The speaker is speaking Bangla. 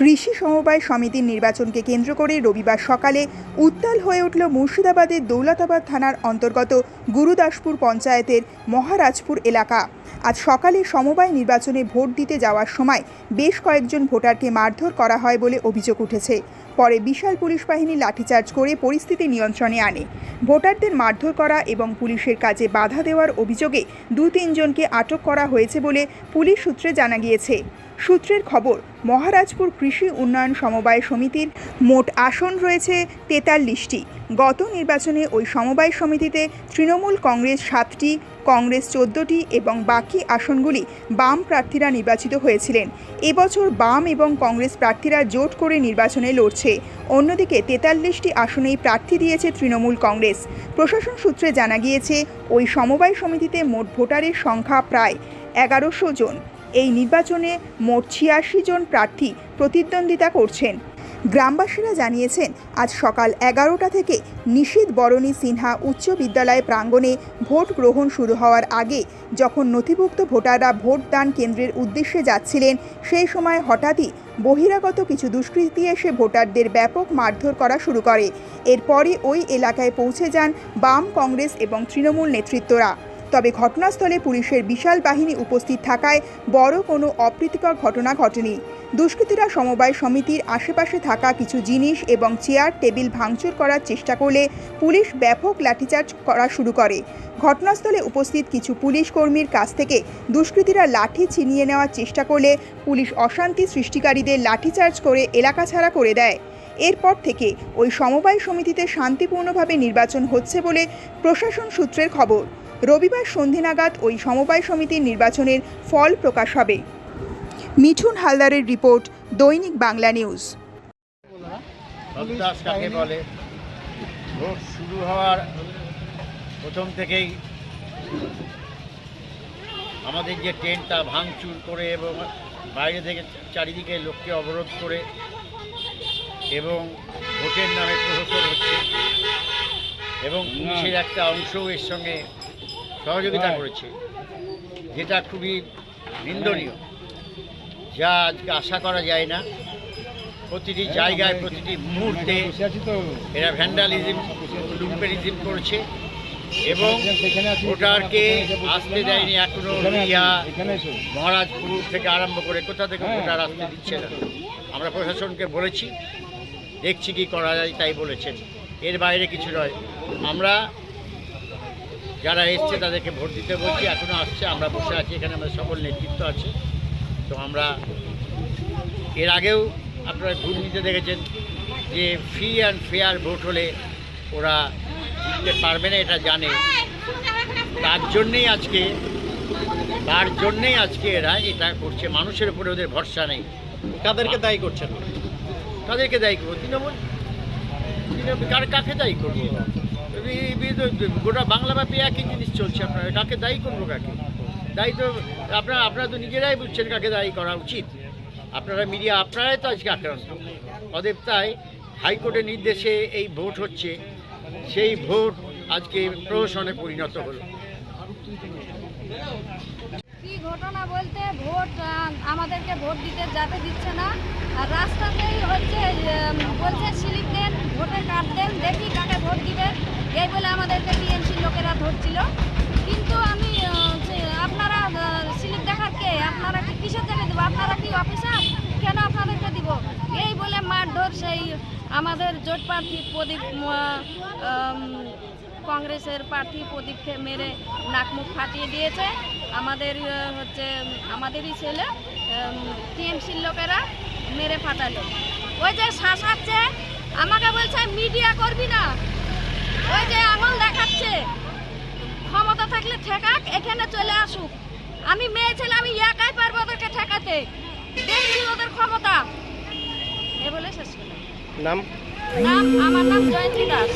কৃষি সমবায় সমিতির নির্বাচনকে কেন্দ্র করে রবিবার সকালে উত্তাল হয়ে উঠল মুর্শিদাবাদের দৌলতাবাদ থানার অন্তর্গত গুরুদাসপুর পঞ্চায়েতের মহারাজপুর এলাকা। আজ সকালে সমবায় নির্বাচনে ভোট দিতে যাওয়ার সময় বেশ কয়েকজন ভোটারকে মারধর করা হয় বলে অভিযোগ উঠেছে। পরে বিশাল পুলিশ বাহিনী লাঠিচার্জ করে পরিস্থিতি নিয়ন্ত্রণে আনে। ভোটারদের মারধর করা এবং পুলিশের কাজে বাধা দেওয়ার অভিযোগে দু তিনজনকে আটক করা হয়েছে বলে পুলিশ সূত্রে জানা গিয়েছে। সূত্রের খবর, মহারাজপুর কৃষি উন্নয়ন সমবায় সমিতির মোট আসন রয়েছে তেতাল্লিশটি। গত নির্বাচনে ওই সমবায় সমিতিতে তৃণমূল কংগ্রেস সাতটি, কংগ্রেস চোদ্দটি এবং বাকি আসনগুলি বাম প্রার্থীরা নির্বাচিত হয়েছিলেন। এবছর বাম এবং কংগ্রেস প্রার্থীরা জোট করে নির্বাচনে লড়ছে। অন্যদিকে তেতাল্লিশটি আসনেই প্রার্থী দিয়েছে তৃণমূল কংগ্রেস। প্রশাসন সূত্রে জানা গিয়েছে, ওই সমবায় সমিতিতে মোট ভোটারের সংখ্যা প্রায় এগারোশো জন। এই নির্বাচনে মোট ছিয়াশি জন প্রার্থী প্রতিদ্বন্দ্বিতা করছেন। গ্রামবাসীরা জানিয়েছেন, আজ সকাল এগারোটা থেকে নিশীত বরণী সিনহা উচ্চ বিদ্যালয় প্রাঙ্গণে ভোট গ্রহণ শুরু হওয়ার আগে যখন নথিভুক্ত ভোটাররা ভোট দান কেন্দ্রের উদ্দেশ্যে যাচ্ছিলেন, সেই সময় হঠাৎই বহিরাগত কিছু দুষ্কৃতী এসে ভোটারদের ব্যাপক মারধর করা শুরু করে। এরপরই ওই এলাকায় পৌঁছে যান বাম কংগ্রেস এবং তৃণমূল নেতৃত্বরা। তবে ঘটনাস্থলে পুলিশের বিশাল বাহিনী উপস্থিত থাকায় বড় কোনো অপ্রীতিকর ঘটনা ঘটেনি। দুষ্কৃতীরা সমবায় সমিতির আশেপাশে থাকা কিছু জিনিস এবং চেয়ার, টেবিল ভাঙচুর করার চেষ্টা করলে পুলিশ ব্যাপক লাঠিচার্জ করা শুরু করে। ঘটনাস্থলে উপস্থিত কিছু পুলিশ কর্মীর কাছ থেকে দুষ্কৃতীরা লাঠি ছিনিয়ে নেওয়ার চেষ্টা করলে পুলিশ অশান্তি সৃষ্টিকারীদের লাঠিচার্জ করে এলাকা ছাড়া করে দেয়। এরপর থেকে ওই সমবায় সমিতিতে শান্তিপূর্ণভাবে নির্বাচন হচ্ছে বলে প্রশাসন সূত্রের খবর। রবিবার সন্ধে নাগাদ ওই সমবায় সমিতির নির্বাচনের ফল প্রকাশ হবে। মিঠুন হালদারের রিপোর্ট, দৈনিক বাংলা নিউজ। বলে? শুরু হওয়ার প্রথম থেকেই আমাদের যে টেন্টটা ভাঙচুর করে এবং বাইরে থেকে চারিদিকে লোককে অবরোধ করে এবং ভোটের নামে প্রহসন হচ্ছে এবং পুলিশের একটা অংশও এর সঙ্গে সহযোগিতা করেছে যেটা খুবই নিন্দনীয় যা আজকে আশা করা যায় না। প্রতিটি জায়গায় প্রতিটি মুহূর্তে এরা ভ্যান্ডালিজম লুম্পেরিজম করছে এবং ভোটারকে আসতে দেয়নি এখনও ইয়া মহারাজপুর থেকে আরম্ভ করে কোথা থেকে ভোটার আসতে দিচ্ছে না। আমরা প্রশাসনকে বলেছি দেখছি কি করা যায় তাই বলেছেন। এর বাইরে কিছু নয়। আমরা যারা এসছে তাদেরকে ভোট দিতে বলছি এখনও আসছে, আমরা বসে আছি এখানে, আমাদের সকল নেতৃত্ব আছে। তো আমরা এর আগেও আপনারা দুর্নীতি দেখেছেন যে ফ্রি অ্যান্ড ফেয়ার ভোট হলে ওরা জিততে পারবে না, এটা জানে। তার জন্যেই আজকে, তার জন্যেই আজকে এরা এটা করছে। মানুষের উপরে ওদের ভরসা নেই। তাদেরকে দায়ী করছেন? তাদেরকে দায়ী করব? তৃণমূল কার কাকে দায়ী করব? গোটা বাংলাব্যাপী একই জিনিস চলছে আপনারা। কাকে দায়ী করব কাকে? দায়ী তো আপনারা আপনারা তো নিজেরাই বুঝছেন কাকে দায়ী করা উচিত। আপনারা মিডিয়া, আপনারাই তো আজকে আক্রান্ত। অদেব তাই হাইকোর্টের নির্দেশে এই ভোট হচ্ছে। সেই ভোট আজকে প্রহসনে পরিণত হলো। কি ঘটনা বলতে ভোট আমাদেরকে ভোট দিতে যেতে দিচ্ছে না। আর রাস্তাতেই হচ্ছে বলছে স্লিপ দেন ভোটের কার্ড দেন, দেখি কাকে ভোট দিবেন এই বলে আমাদেরকে টিএমসি লোকেরা ধরছিল। কিন্তু আমি আপনারা স্লিপ দেখার কে? আপনারা কি কিসের জন্য দেবো? আপনারা কি অফিসার? কেন আপনাদেরকে দিব? এই বলে মারধর সেই আমাদের জোট প্রার্থী প্রদীপ কংগ্রেসের প্রার্থী প্রদীপকে মেরে নাক মুখ ফাটিয়ে দিয়েছে। আমাদের হচ্ছে আমাদেরই ছেলে টিএমসির লোকেরা মেরে ফাটালো। ওই যে শাসাচ্ছে আমাকে বলছে মিডিয়া করবি না। ওই যে আঙুল দেখাচ্ছে। ক্ষমতা থাকলে ঠেকাক এখানে চলে আসুক। আমি মেয়ে ছেলে আমি একাই পারব ওদেরকে ঠেকাতে। দেখছি ওদের ক্ষমতা। এ বলে শেষ করলাম। নাম? নাম আমার নাম জয়ন্তী দাস।